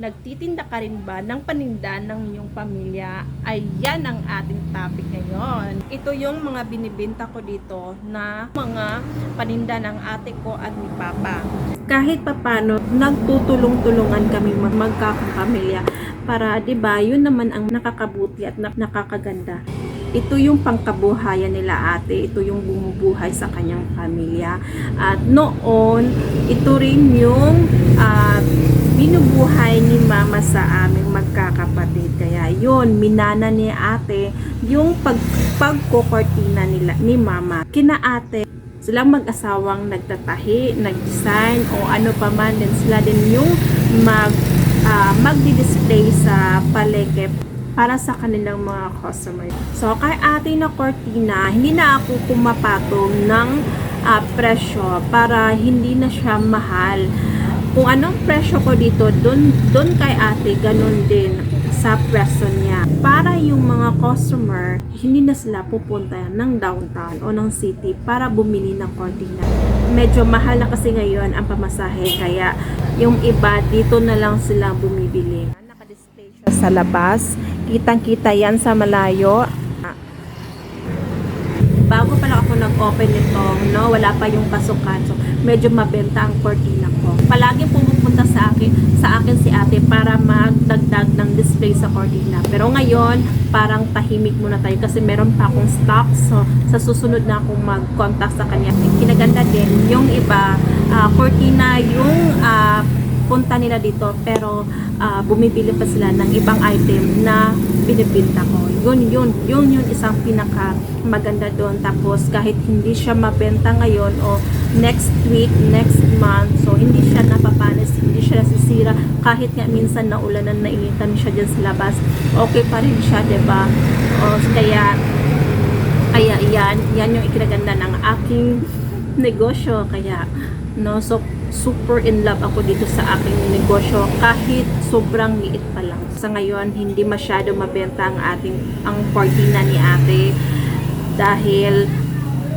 nagtitinda ka rin ba ng paninda ng iyong pamilya? Ayan ang ating topic ngayon. Ito yung mga binibenta ko dito na mga paninda ng ate ko at ni Papa. Kahit papano, nagtutulong-tulungan kami mag- magkakapamilya para 'di ba yun naman ang nakakabuti at na- nakakaganda ito yung pangkabuhayan nila ate, ito yung bumubuhay sa kanyang pamilya. At noon, ito rin yung ah, binubuhay ni mama sa aming magkakapatid. Kaya yun, minana ni ate yung pag, pagkukortina nila ni mama. Kina ate, silang mag-asawang nagtatahi, nag-design o ano pa man din sila din yung mag ah, magdi-display sa palengke para sa kanilang mga customer. So, kay ate na cortina, hindi na ako pumapatong ng ah, presyo para hindi na siya mahal. Kung anong presyo ko dito, dun, dun kay ate, ganun din sa presyo niya. Para yung mga customer, hindi na sila pupunta ng downtown o ng city para bumili ng cortina. Medyo mahal na kasi ngayon ang pamasahe, kaya yung iba dito na lang sila bumibili. Naka-display siya sa labas. Kitang-kita yan sa malayo. Bago pa lang ako nag-open nito, no, wala pa yung pasukan. So, medyo mabenta ang cortina ko. Palagi pumupunta sa akin, sa akin si ate para magdagdag ng display sa cortina. Pero ngayon, parang tahimik muna tayo kasi meron pa akong stock. So, sa susunod na akong mag-contact sa kanya. Kinaganda din, yung iba, ah, cortina, yung ah, punta nila dito pero ah, bumibili pa sila ng ibang item na binibinta ko. Yun, yun, yun yung isang pinaka maganda doon. Tapos kahit hindi siya mabenta ngayon o next week, next month, so hindi siya napapanis, hindi siya nasisira. Kahit nga minsan naulanan na initan siya dyan sa labas, okay pa rin siya, ba O, kaya, kaya yan, yan yung ikinaganda ng aking negosyo. Kaya, no, so super in love ako dito sa aking negosyo kahit sobrang liit pa lang. Sa ngayon, hindi masyado mabenta ang ating ang cortina ni ate dahil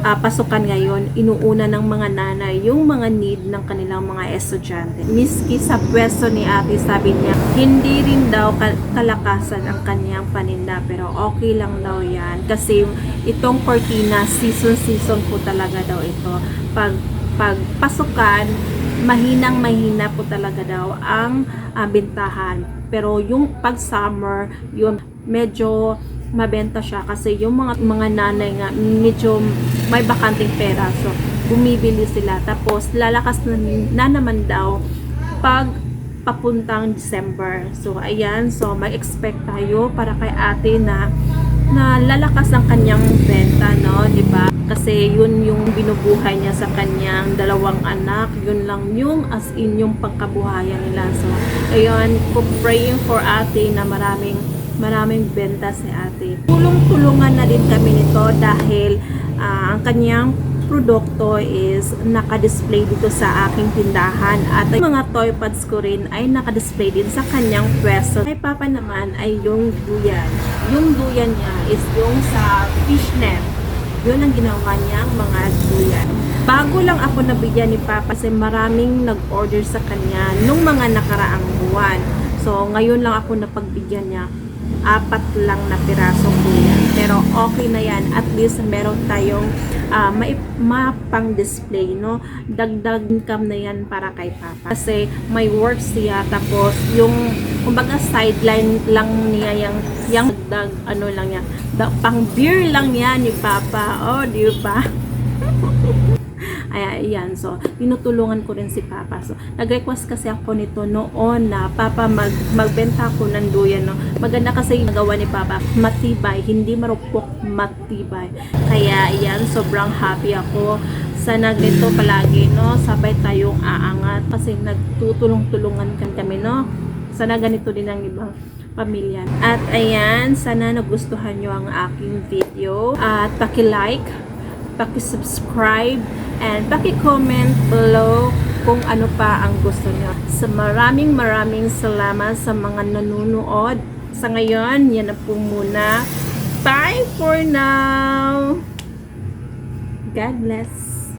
ah, pasukan ngayon, inuuna ng mga nanay yung mga need ng kanilang mga estudyante. Miski sa pwesto ni ate, sabi niya, hindi rin daw kal- kalakasan ang kanyang paninda, pero okay lang daw yan. Kasi itong cortina, season-season po talaga daw ito. Pag, pag pasukan, mahinang mahina po talaga daw ang ah, bintahan. Pero yung pag summer, yun medyo mabenta siya kasi yung mga mga nanay nga medyo may bakanting pera. So bumibili sila. Tapos lalakas na, na naman daw pag papuntang December. So ayan. So mag-expect tayo para kay ate na na lalakas ang kanyang benta no? Di ba? Kasi yun yung binubuhay niya sa kanyang dalawang anak. Yun lang yung as in yung pangkabuhayan nila. So ayun praying for ate na maraming maraming benta si ate. Tulong-tulungan na din kami nito dahil ah, ang kanyang produkto is naka-display dito sa aking tindahan at yung mga toy pods ko rin ay naka-display din sa kanyang pwesto. Kay Papa naman ay yung duyan. Yung duyan niya is yung sa fishnet. Yun ang ginawa niyang mga duyan. Bago lang ako nabigyan ni Papa kasi maraming nag-order sa kanya nung mga nakaraang buwan. So, ngayon lang ako napagbigyan niya apat lang na piraso yan. Pero okay na yan. At least meron tayong ah, mai- mapang display, no? Dagdag income na yan para kay Papa. Kasi may work siya. Tapos yung, kumbaga sideline lang niya yung, yung dagdag, ano lang yan. Da, pang beer lang yan ni Papa. Oh, di ba? Ay, ayan. So, tinutulungan ko rin si Papa. So, nag-request kasi ako nito noon na Papa mag magbenta ko ng duyan. No? Maganda kasi yung nagawa ni Papa. Matibay. Hindi marupok. Matibay. Kaya, ayan. Sobrang happy ako sa nagito palagi, no? Sabay tayong aangat. Kasi nagtutulong-tulungan kan kami, no? Sana ganito din ang ibang pamilya. At ayan, sana nagustuhan nyo ang aking video. At paki-like, paki-subscribe, and paki-comment below kung ano pa ang gusto nyo. So maraming maraming salamat sa mga nanonood. Sa ngayon, yan na po muna. Bye for now! God bless!